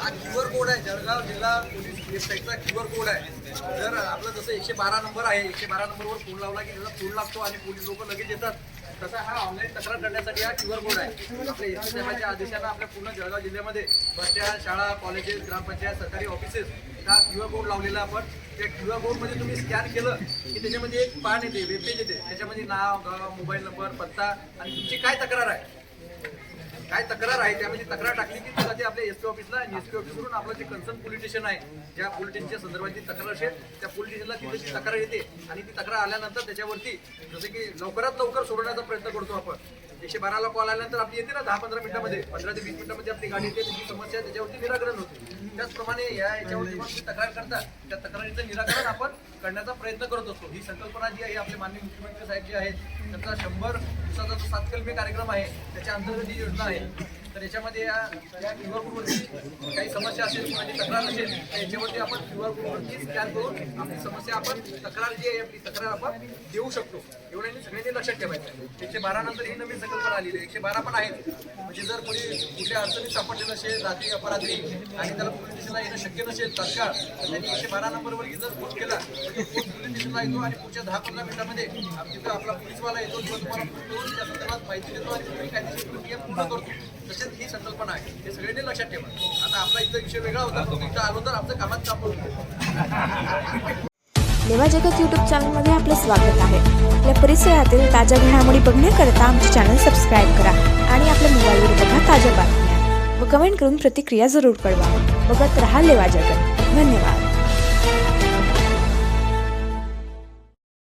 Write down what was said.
हा Q R code आहे. जर आपलं जसं एकशे बारा नंबर आहे एकशे बारा नंबरवर फोन लावला की त्याचा फोन लागतो आणि पोलीस लोक लगेच येतात. तसा हा ऑनलाईन तक्रार करण्यासाठी हा क्यू आर कोड आहे. आपल्या एस साहेबांच्या आदेशानं आपल्या पूर्ण जळगाव जिल्ह्यामध्ये बसच्या शाळा कॉलेजेस ग्रामपंचायत सरकारी ऑफिसेस हा क्यू आर कोड लावलेला आपण. त्या क्यू आर कोडमध्ये तुम्ही स्कॅन केलं की त्याच्यामध्ये एक पान येते वेबपेज येते. त्याच्यामध्ये नाव गाव मोबाईल नंबर पत्ता आणि तुमची काय तक्रार आहे? काय तक्रार आहे त्यामध्ये तक्रार टाकली की तुला ते आपल्या एस पी ऑफिसला आणि एस पी ऑफिसवरून आपलं जे कन्सर्न पोलीस स्टेशन आहे ज्या पोलीस स्टेशनच्या संदर्भातली तक्रार असेल त्या पोलीस स्टेशनला तिथे ती तक्रार येते. आणि ती तक्रार आल्यानंतर त्याच्यावरती जसं की लवकरात लवकर सोडवण्याचा प्रयत्न करतो आपण. एकशे बाराला कॉल आल्यानंतर आपली येते ना दहा पंधरा मिनिटामध्ये पंधरा ते वीस मिनिटामध्ये आपली गाडी येते त्याची समस्या त्याच्यावरती निराकरण होते. त्याचप्रमाणे या याच्यावरती तक्रार करतात त्या तक्रारीचं निराकरण आपण करण्याचा प्रयत्न करत असतो. ही संकल्पना जी आहे आपले माननीय मुख्यमंत्री साहेब जे आहेत त्यांचा शंभर दिवसाचा जो सातकल्पी कार्यक्रम आहे त्याच्या अंतर्गत ही योजना आहे. तर याच्यामध्ये या या क्यू आर कोडवरती काही समस्या असेल किंवा तक्रार असेल तर याच्यावरती आपण क्यू आर कोडवरती स्कॅन करून आपली समस्या आपण तक्रार जी आहे आपली तक्रार आपण देऊ शकतो. एवढ्यांनी सगळ्यांनी लक्षात ठेवायचं. एकशे बारा नंतर ही नवीन संकल्पना आलेली आहे. एकशे बारा पण आहेत. म्हणजे जर कोणी कुठल्या अडचणीत सापडलेलं असेल रात्री अपरात्री आणि त्याला पोलीस स्टेशनला येणं शक्य नसेल तत्काळ तर त्यांनी एकशे बारा नंबरवरती जर फोन केला तर तो पोलीस स्टेशनला येतो आणि पुढच्या दहा पंधरा मिनिटामध्ये तिथं आपला पोलीसवाला येतो किंवा तुम्हाला फोन करून त्या संदर्भात माहिती देतो आणि तुम्ही कायदेशीर प्रक्रिया पूर्ण करतो. तसेच ही संकल्पना आहे. हे सगळ्यांनी लक्षात ठेवा. आता आपला इथं विषय वेगळा होता. पण इथं आलो तर आमचं कामात काम होतं. लेवा जगत यूट्यूब चॅनलमध्ये आपले स्वागत आहे. आपल्या परिसरातील ताज्या घडामोडी बघण्याकरता आमचे चॅनल सबस्क्राईब करा आणि आपल्या मोबाईलवर बघा ताज्या बातम्या. व कमेंट करून प्रतिक्रिया जरूर कळवा. बघत रहा लेवा जगत. धन्यवाद.